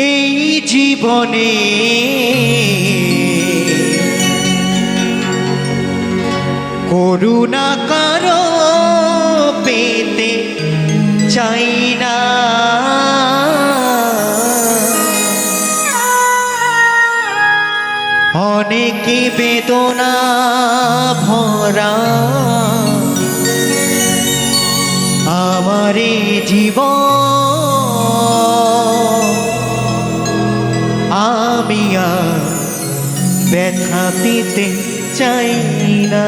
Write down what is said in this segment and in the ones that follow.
এই জীবনে। করুণা কারও পেতে চাই না। অনেক বেদনা ভরা। আমারে জীব ব্যথা দিতে চাই না।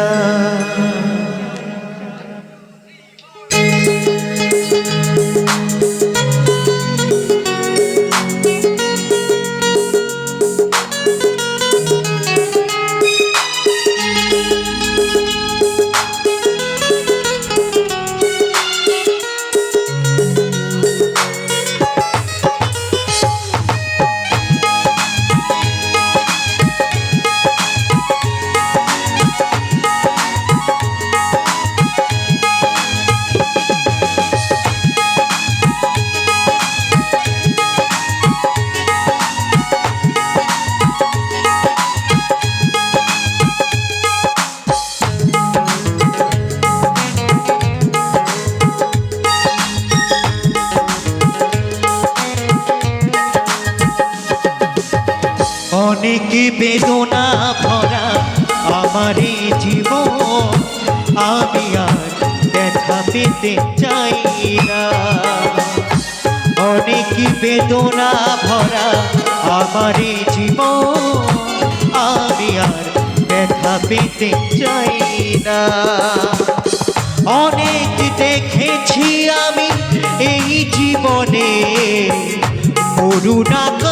অনেক বেদনা ভরা আমারই জীবন? আমি আর ব্যথা পেতে চাই না। অনেক বেদনা ভরা আমারই জীবন? আমি আর ব্যথা পেতে চাই না। অনেক দেখেছি আমি এই জীবনে। করুণা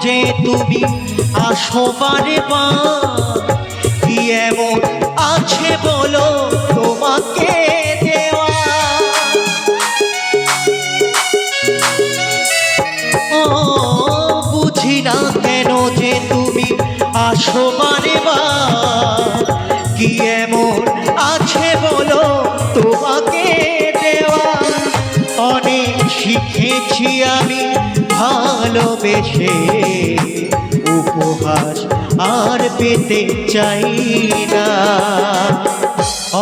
যে তুমি আসো বারে বা, কি এমন আছে বলো তোমাকে বুঝি না কেন যে তুমি আসো বারে বা, কি এমন আছে বলো তোমাকে দেওয়া? অনেক শিখেছি আমি ভালোবেসে উপহাস আর পেতে চাই না।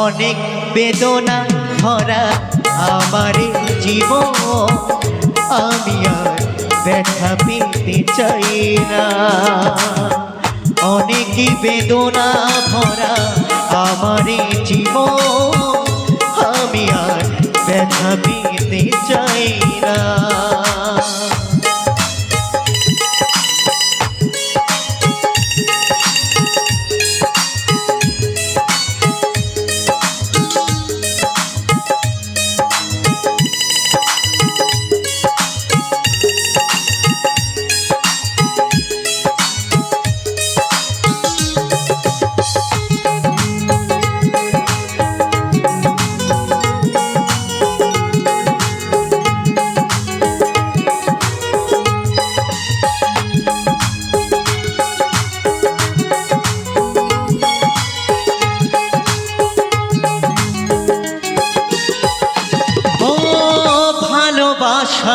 অনেক বেদনা ভরা আমার জীবন, আমি আর ব্যথা পেতে চাই না। অনেক বেদনা ভরা আমার জীবন, আমি আর ব্যথা পেতে চাই না।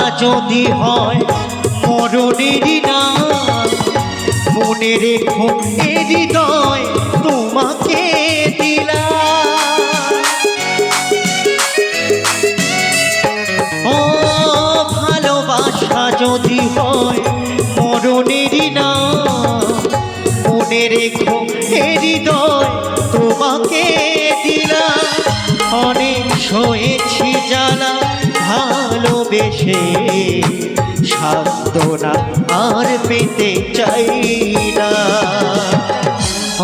যদি হয় মরণেরই না মনে রেখো হৃদয় তোমাকে দিলাম। ও, ভালোবাসা যদি হয় মরণেরই না মনে রেখো এ হৃদয় তোমাকে দিলাম। অনেক সয়েছি জ্বালা ভালোবেসে সান্ত্বনা আর পেতে চাই না।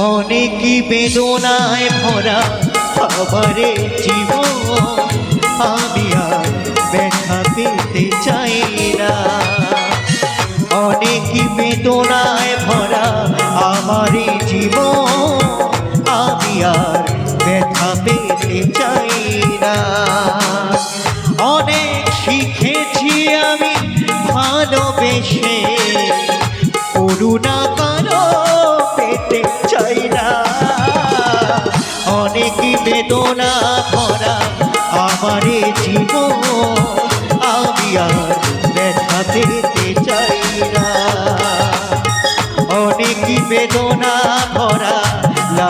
অনেকই বেদনায় ভরা আমারে জীবন আমি আর ব্যথা পেতে চাই না। অনেকই বেদনায় ভরা আমার করুণা কারও পেটে চাই না। অনেক বেদনা ভরা আমার জীবন, আমি আর ব্যথা পেতে চাই না। অনেক বেদনা ভরা লা